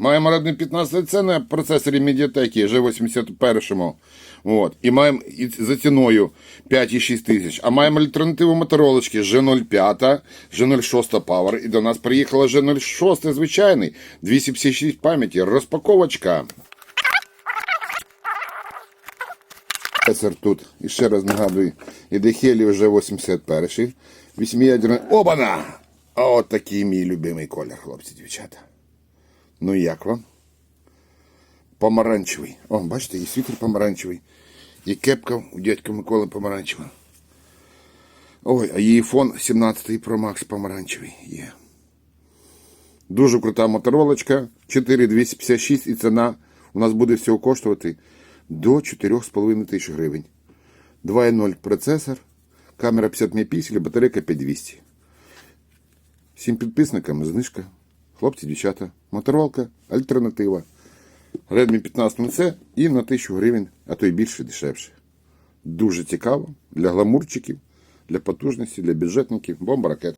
Маємо Redmi 15 це на процесорі Mediatek G81. От. І маємо і за ціною 5,6 тисяч. А маємо альтернативу моторолочки G05, G06 Power. І до нас приїхала G06 звичайний, 256 пам'яті, розпаковочка. Процесор тут, і ще раз нагадую, іде Helio вже 81 Вісьмиядерний. Обана! А от такий мій любимий колір, хлопці, дівчата. Ну як вам? Помаранчевий. О, бачите, і світер помаранчевий. І кепка у дядька Миколи помаранчева. Ой, а її фон 17 Pro Max помаранчевий є. Дуже крута моторолочка. 4256 і ціна у нас буде всього коштувати до 4,5 тисяч гривень. 2.0 процесор, камера 50 мегапікселів, батарейка 5200. Всім підписникам знижка. Хлопці, дівчата, моторолка, альтернатива. Redmi 15 на і на 1000 гривень, а то й більше дешевше. Дуже цікаво для гламурчиків, для потужності, для бюджетників. Бомба ракет.